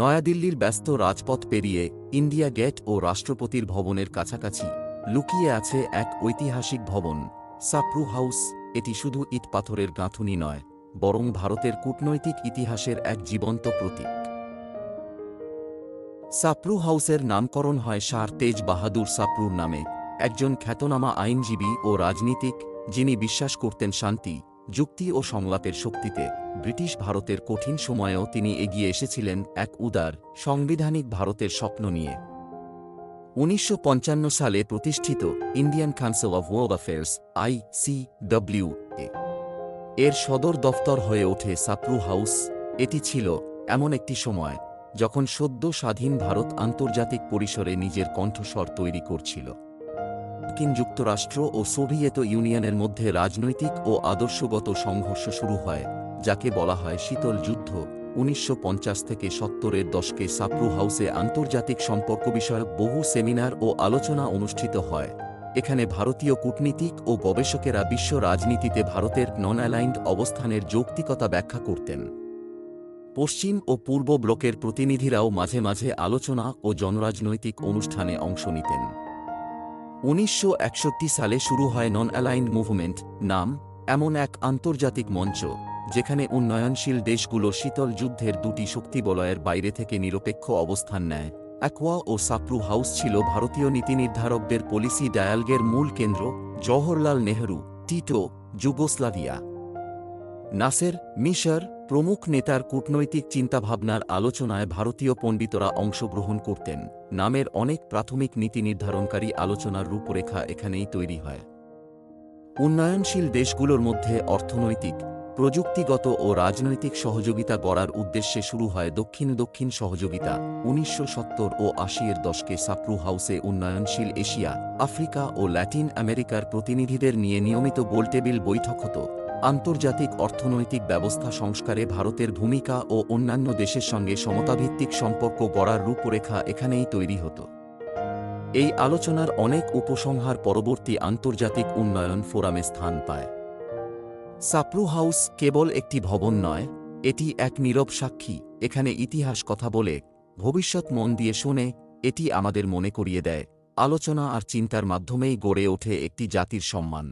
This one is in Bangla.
নয়াদিল্লির ব্যস্ত রাজপথ পেরিয়ে ইন্ডিয়া গেট ও রাষ্ট্রপতির ভবনের কাছাকাছি লুকিয়ে আছে এক ঐতিহাসিক ভবন। সাপ্রু হাউস, এটি শুধু ইট পাথরের গাঁথুনি নয়, বরং ভারতের কূটনৈতিক ইতিহাসের এক জীবন্ত প্রতীক। সাপ্রু হাউসের নামকরণ হয় শাহ তেজ বাহাদুর সাপ্রুর নামে, একজন খ্যাতনামা আইনজীবী ও রাজনীতিক যিনি বিশ্বাস করতেন শান্তি, যুক্তি ও সংলাপের শক্তিতে। ব্রিটিশ ভারতের কঠিন সময়েও তিনি এগিয়ে এসেছিলেন এক উদার, সাংবিধানিক ভারতের স্বপ্ন নিয়ে। উনিশশো পঞ্চান্ন সালে প্রতিষ্ঠিত Indian Council of World Affairs, I C A. এর সদর দফতর হয়ে ওঠে সাপ্রু হাউস। এটি ছিল এমন একটি সময় যখন সদ্য স্বাধীন ভারত আন্তর্জাতিক পরিসরে নিজের কণ্ঠস্বর তৈরি করছিল। মার্কিন যুক্তরাষ্ট্র ও সোভিয়েত ইউনিয়নের মধ্যে রাজনৈতিক ও আদর্শগত সংঘর্ষ শুরু হয়। যাকে বলা হয় শীতল যুদ্ধ, উনিশশো পঞ্চাশ থেকে সত্তরের দশকে সাপ্রু হাউসে আন্তর্জাতিক সম্পর্ক বিষয়ক বহু সেমিনার ও আলোচনা অনুষ্ঠিত হয়। এখানে ভারতীয় কূটনীতিক ও গবেষকেরা বিশ্ব রাজনীতিতে ভারতের নন অ্যালাইন্ড অবস্থানের যৌক্তিকতা ব্যাখ্যা করতেন। পশ্চিম ও পূর্ব ব্লকের প্রতিনিধিরাও মাঝে মাঝে আলোচনা ও জনরাজনৈতিক অনুষ্ঠানে অংশ নিতেন। উনিশশো একষট্টি সালে শুরু হয় নন অ্যালাইন্ড মুভমেন্ট নাম, এমন এক আন্তর্জাতিক মঞ্চ। যেখানে উন্নয়নশীল দেশগুলো শীতল যুদ্ধের দুটি শক্তিবলয়ের বাইরে থেকে নিরপেক্ষ অবস্থান নেয়। অ্যাকোয়া ও সাপ্রু হাউস ছিল ভারতীয় নীতি নির্ধারকদের পলিসি ডায়ালগের মূল কেন্দ্র, Jawaharlal Nehru, Tito, Yugoslavia. Nasser, মিশর, প্রমুখ নেতার কূটনৈতিক চিন্তাভাবনার আলোচনায় ভারতীয় পণ্ডিতরা অংশগ্রহণ করতেন। নামের অনেক প্রাথমিক নীতি নির্ধারণকারী আলোচনার রূপরেখা এখানেই তৈরি হয়। উন্নয়নশীল দেশগুলোর মধ্যে অর্থনৈতিক প্রযুক্তিগত ও রাজনৈতিক সহযোগিতা গড়ার উদ্দেশ্যে শুরু হয় দক্ষিণ দক্ষিণ সহযোগিতা, উনিশশো সত্তর ও আশির দশকে সাপ্রু হাউসে উন্নয়নশীল এশিয়া, আফ্রিকা ও ল্যাটিন আমেরিকার প্রতিনিধিদের নিয়ে নিয়মিত গোলটেবিল বৈঠক হতো। আন্তর্জাতিক অর্থনৈতিক ব্যবস্থা সংস্কারে ভারতের ভূমিকা ও অন্যান্য দেশের সঙ্গে সমতাভিত্তিক সম্পর্ক গড়ার রূপরেখা এখানেই তৈরি হতো। এই আলোচনার অনেক উপসংহার পরবর্তী আন্তর্জাতিক উন্নয়ন ফোরামে স্থান পায়। সাপ্রু হাউস কেবল একটি ভবন নয়, এটি এক নীরব সাক্ষী, এখানে ইতিহাস কথা বলে, ভবিষ্যৎ মন দিয়ে শোনে, এটি আমাদের মনে করিয়ে দেয়, আলোচনা আর চিন্তার মাধ্যমেই গড়ে ওঠে একটি জাতির সম্মান।